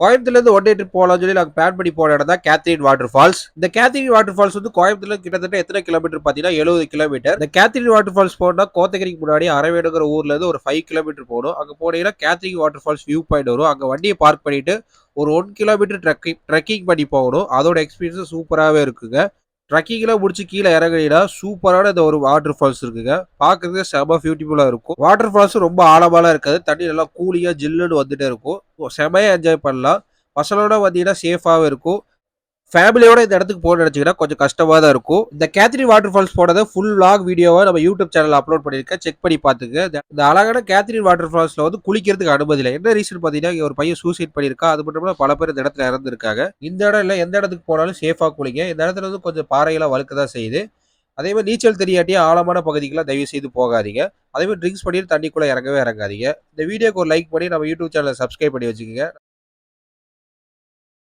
கோயம்புத்தூர்லேருந்து one day trip போகலாம்னு சொல்லி நாங்கள் பிளான் பண்ணி போன இடம் தான் கேத்ரின் வாட்டர் ஃபால்ஸ் இந்த கேத்ரின் வாட்டர் ஃபால்ஸ் வந்து கோயம்புத்தூர்ல கிட்டத்தட்ட எத்தனை கிலோமீட்டர் பார்த்தீங்கன்னா எழுபது கிலோமீட்டர் இந்த கேத்ரின் வாட்டர் ஃபால்ஸ் போனால் கோத்தகிரிக்கு முன்னாடி அரவேணுங்கிற ஊர்ல இருந்து ஒரு ஃபைவ் கிலோமீட்டர் போகணும். அங்கே போனீங்கன்னா Catherine water falls view point வரும். அங்கே வண்டியை பார்க் பண்ணிட்டு ஒரு ஒன் கிலோமீட்டர் ட்ரெக்கிங் ட்ரெக்கிங் பண்ணி போகணும். அதோட எக்ஸ்பீரியன்ஸ் சூப்பராகவே இருக்குங்க. ட்ரக்கிங்லாம் முடிச்சு கீழே இறங்குனீங்கன்னா சூப்பரான இந்த ஒரு வாட்டர் ஃபால்ஸ் இருக்குங்க. பார்க்கறதுக்கு செம பியூட்டிஃபுல்லாக இருக்கும். வாட்டர் ஃபால்ஸ் ரொம்ப ஆழமாலாம் இருக்காது. தண்ணி நல்லா கூலியாக ஜில்லுன்னு வந்துட்டே இருக்கும். செமையாக என்ஜாய் பண்ணலாம். பசங்களோட வந்தீங்கன்னா சேஃபாகவும் இருக்கும். ஃபேமிலியோட இந்த இடத்துக்கு போக நினச்சிங்கன்னா கொஞ்சம் கஷ்டமாக தான் இருக்கும். இந்த கேத்ரி வாட்டர் ஃபால்ஸ் போனதை ஃபுல் லாக் வீடியோவை நம்ம யூடியூப் சேனல் அப்லோட் பண்ணியிருக்கேன். செக் பண்ணி பார்த்துங்க. இந்த- அழகான கேத்ரின் வாட்டர் ஃபால்ஸில் வந்து குளிக்கிறதுக்கு அனுமதி இல்லை. என்ன ரீசன் பார்த்தீங்கன்னா ஒரு பையன் சூசைட் பண்ணியிருக்கா. அது மட்டும் இல்லாமல் பல பேர் இந்த இடத்துல இறந்துருக்காங்க. இந்த இடம் இல்லை எந்த இடத்துக்கு போனாலும் சேஃபாக குளிங்க. இந்த இடத்துல வந்து கொஞ்சம் பாறையெல்லாம் வழுக்க தான் செய்யுது. அதே மாதிரி நீச்சல் தெரியாட்டியே ஆழமான பகுதிக்கெல்லாம் தயவு செய்து போகாதீங்க. அதே மாதிரி ட்ரிங்க்ஸ் பண்ணிட்டு தண்ணிக்குள்ளே இறங்கவே இறங்காதீங்க. இந்த வீடியோக்கு ஒரு லைக் பண்ணி நம்ம யூடியூப் சேனலை சப்ஸ்கிரைப் பண்ணி வச்சுக்கோங்க.